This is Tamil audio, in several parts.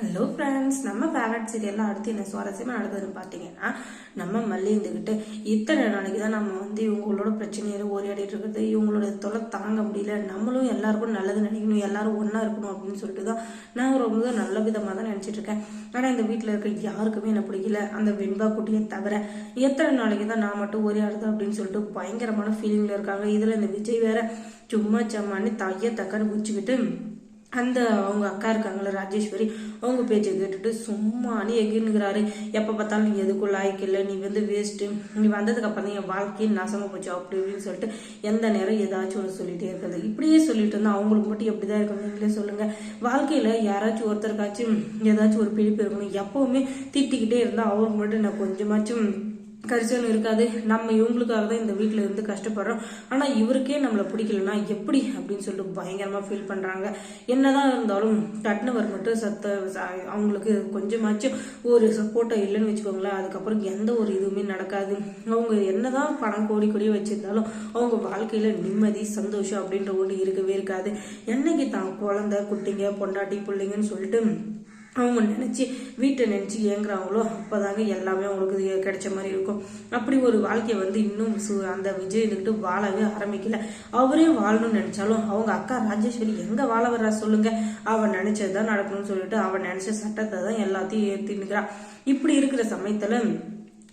ஹலோ ஃப்ரெண்ட்ஸ் நம்ம ஃபேவரட் சீரியல்லாம் அடுத்து என்ன சுவாரஸ்யமாக நடக்குதுன்னு பார்த்தீங்கன்னா நம்ம மல்லி இருந்துக்கிட்டு இத்தனை நாளைக்கு தான் நம்ம வந்து இவங்களோட பிரச்சனையை ஓரியாடிட்டு இருக்கிறது. இவங்களோட தொலை தாங்க முடியல. நம்மளும் எல்லாருக்கும் நல்லது நினைக்கணும். எல்லாரும் ஒன்றா இருக்கணும் அப்படின்னு சொல்லிட்டு தான் நான் ரொம்ப நல்ல விதமாக தான் நினச்சிட்டு இருக்கேன். ஆனால் இந்த வீட்டில் இருக்க யாருக்குமே என்ன பிடிக்கல. அந்த வெண்பா குட்டியை தவிர எத்தனை நாளைக்கு தான் நான் மட்டும் ஓரியாடுது அப்படின்னு சொல்லிட்டு பயங்கரமான ஃபீலிங்கில் இருக்காங்க. இதில் இந்த விஜய் வேற சும்மா சம்மான்னு தைய தக்கன்னு குச்சிக்கிட்டு அந்த அவங்க அக்கா இருக்காங்களே ராஜேஸ்வரி அவங்க பேச்சை கேட்டுட்டு சும்மா நீ எகின்னுங்கிறாரு எப்போ பார்த்தாலும் நீ எதுக்கும் லாய்க்கு இல்லை நீ வந்து வேஸ்ட்டு நீ வந்ததுக்கு அப்புறம் தான் என் வாழ்க்கையும் நாசமாக போச்சு அப்படி இப்படின்னு சொல்லிட்டு எந்த நேரம் ஏதாச்சும் ஒன்று சொல்லிட்டே இருக்கிறது. இப்படியே சொல்லிட்டு இருந்தால் அவங்களுக்கு மட்டும் எப்படி தான் இருக்கணும் நீங்களே சொல்லுங்கள் வாழ்க்கையில் யாராச்சும் ஒருத்தருக்காச்சும் ஏதாச்சும் ஒரு பிடிப்பு இருக்கணும். எப்போவுமே திட்டிக்கிட்டே இருந்தால் அவங்களுக்கு மட்டும் நான் கொஞ்சமாச்சும் கரிசனம் இருக்காது. நம்ம இவங்களுக்காக தான் இந்த வீட்டில் இருந்து கஷ்டப்படுறோம். ஆனால் இவருக்கே நம்மளை பிடிக்கலனா எப்படி அப்படின்னு சொல்லிட்டு பயங்கரமாக ஃபீல் பண்ணுறாங்க என்னதான் இருந்தாலும் கட்டினவர் மட்டும் சத்த அவங்களுக்கு கொஞ்சமாச்சும் ஒரு சப்போர்ட்டாக இல்லைன்னு வச்சுக்கோங்களேன். அதுக்கப்புறம் எந்த ஒரு இதுவுமே நடக்காது. அவங்க என்னதான் பணம் கோடி கோடி வச்சிருந்தாலும் அவங்க வாழ்க்கையில் நிம்மதி சந்தோஷம் அப்படின்ற ஒன்று இருக்கவே இருக்காது. என்னைக்கு தான் குழந்தை குட்டிங்க பொண்டாட்டி பிள்ளைங்கன்னு சொல்லிட்டு அவங்க நினச்சி வீட்டை நினச்சி ஏங்குறாங்களோ அப்போதாங்க எல்லாமே அவங்களுக்கு கிடைச்ச மாதிரி இருக்கும். அப்படி ஒரு வாழ்க்கையை வந்து இன்னும் சு அந்த விஜய் இருந்துக்கிட்டு வாழவே ஆரம்பிக்கல. அவரே வாழணும்னு நினச்சாலும் அவங்க அக்கா ராஜேஸ்வரி எங்கே வாழ வர்றா சொல்லுங்க. அவன் நினச்சது தான் நடக்கணும்னு சொல்லிட்டு அவன் நினச்ச சட்டத்தை தான் எல்லாத்தையும் ஏற்றினுக்கிறான் இப்படி இருக்கிற சமயத்தில்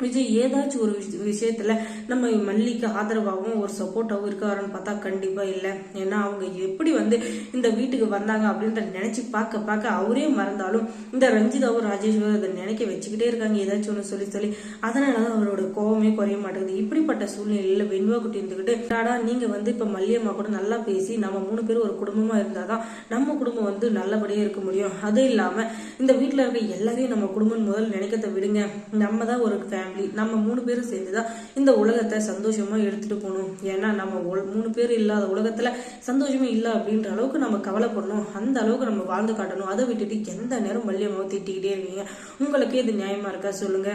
விஜய் ஏதாச்சும் ஒரு விஷயத்துல நம்ம மல்லிக்கு ஆதரவாகவும் ஒரு சப்போர்ட்டாகவும் இருக்காருன்னு பார்த்தா கண்டிப்பா இல்லை. ஏன்னா அவங்க எப்படி வந்து இந்த வீட்டுக்கு வந்தாங்க அப்படின்ற நினைச்சு பார்க்க பார்க்க அவரே மறந்தாலும் இந்த ரஞ்சிதாவும் ராஜேஸ்வரும் அதை நினைக்க வச்சுக்கிட்டே இருக்காங்க. ஏதாச்சும் ஒன்று சொல்லி சொல்லி. அதனாலதான் அவரோட கோவமே குறைய மாட்டேங்குது. இப்படிப்பட்ட சூழ்நிலையில வெண்வா குட்டி இருந்துக்கிட்டு டாடா நீங்க வந்து இப்ப மல்லியம்மா கூட நல்லா பேசி நம்ம மூணு பேரும் ஒரு குடும்பமா இருந்தாதான் நம்ம குடும்பம் வந்து நல்லபடியா இருக்க முடியும். அது இல்லாம இந்த வீட்டுல இருக்க எல்லாரையும் நம்ம குடும்பம் முதல் நினைக்கத்தை விடுங்க. நம்ம தான் ஒரு ஃபேமிலி நம்ம மூணு பேரும் சேர்ந்து தான் இந்த உலகத்தை சந்தோஷமா எடுத்துட்டு போகணும். ஏன்னா நம்ம மூணு பேர் இல்லாத உலகத்துல சந்தோஷமே இல்லை அப்படின்ற அளவுக்கு நம்ம கவலைப்படணும். அந்த அளவுக்கு நம்ம வாழ்ந்து காட்டணும். அதை விட்டுட்டு எந்த நேரம் மல்லியமாக திட்டிக்கிட்டே இருக்கீங்க? உங்களுக்கு இது நியாயமா இருக்கா? சொல்லுங்க.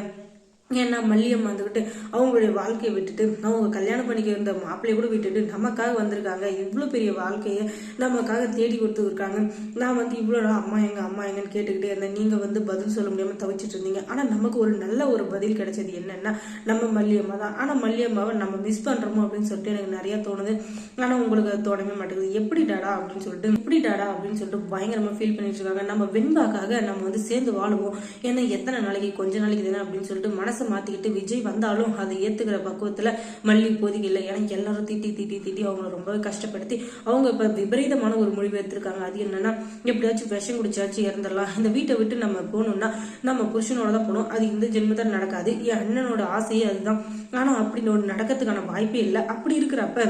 ஏன்னா மல்லியம் வந்துக்கிட்டு அவங்களுடைய வாழ்க்கையை விட்டுட்டு அவங்க கல்யாணம் பண்ணிக்க இருந்த மாப்பிள்ளைய கூட விட்டுட்டு நமக்காக வந்திருக்காங்க. இவ்வளோ பெரிய வாழ்க்கையை நமக்காக தேடி கொடுத்துருக்காங்க நான் வந்து இவ்வளோ அம்மா எங்க அம்மா எங்கன்னு கேட்டுக்கிட்டே இருந்தேன். நீங்கள் வந்து பதில் சொல்ல முடியாமல் தவிச்சிட்டு இருந்தீங்க. ஆனால் நமக்கு ஒரு நல்ல ஒரு பதில் கிடைச்சது என்னன்னா நம்ம மல்லியம்மா தான். ஆனால் மல்லியம்மாவை நம்ம மிஸ் பண்ணுறோமோ அப்படின்னு சொல்லிட்டு எனக்கு நிறைய தோணுது. ஆனால் உங்களுக்கு அது தோணவே மாட்டேங்குது. எப்படி டாடா அப்படின்னு சொல்லிட்டு எப்படி டாடா அப்படின்னு சொல்லிட்டு பயங்கரமாக ஃபீல் பண்ணிட்டு இருக்காங்க. நம்ம வெண்பாக்காக நம்ம வந்து சேர்ந்து வாழுவோம். ஏன்னா எத்தனை நாளைக்கு கொஞ்ச நாளைக்கு தானே அப்படின்னு சொல்லிட்டு மனசு மனசை மாத்திக்கிட்டு விஜய் வந்தாலும் அதை ஏத்துக்கிற பக்குவத்துல மல்லி இப்போதைக்கு இல்லை ஏன்னா எல்லாரும் திட்டி திட்டி திட்டி அவங்கள ரொம்பவே கஷ்டப்படுத்தி அவங்க இப்ப விபரீதமான ஒரு முடிவு எடுத்திருக்காங்க. அது என்னன்னா எப்படியாச்சும் விஷம் குடிச்சாச்சு இறந்துடலாம். இந்த வீட்டை விட்டு நம்ம போகணும்னா நம்ம புருஷனோட தான் போகணும். அது இந்த ஜென்மத்தில் நடக்காது. என் அண்ணனோட ஆசையே அதுதான். ஆனா அப்படி ஒன்று நடக்கிறதுக்கான வாய்ப்பே இல்லை. அப்படி இருக்கிறப்ப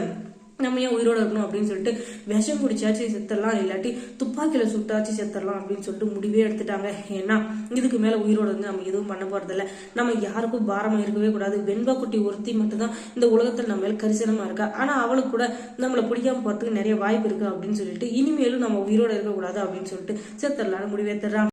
நம்ம ஏன் உயிரோட இருக்கணும் அப்படின்னு சொல்லிட்டு விஷம் குடிச்சாச்சு செத்துடலாம். இல்லாட்டி துப்பாக்கியில சுட்டாச்சு செத்துடலாம் அப்படின்னு சொல்லிட்டு முடிவே எடுத்துட்டாங்க. ஏன்னா இதுக்கு மேல உயிரோட வந்து நம்ம எதுவும் பண்ண போகிறதில்ல நம்ம யாருக்கும் பாரமா இருக்கவே கூடாது. வெண்பா குட்டி ஒருத்தி மட்டும்தான் இந்த உலகத்துல நம்ம மேல கரிசனமா இருக்கா? ஆனா அவளுக்கு கூட நம்மளை பிடிக்காம போறதுக்கு நிறைய வாய்ப்பு இருக்கு அப்படின்னு சொல்லிட்டு இனிமேலும் நம்ம உயிரோட இருக்கக்கூடாது அப்படின்னு சொல்லிட்டு செத்துடலாம்னு தர்றாங்க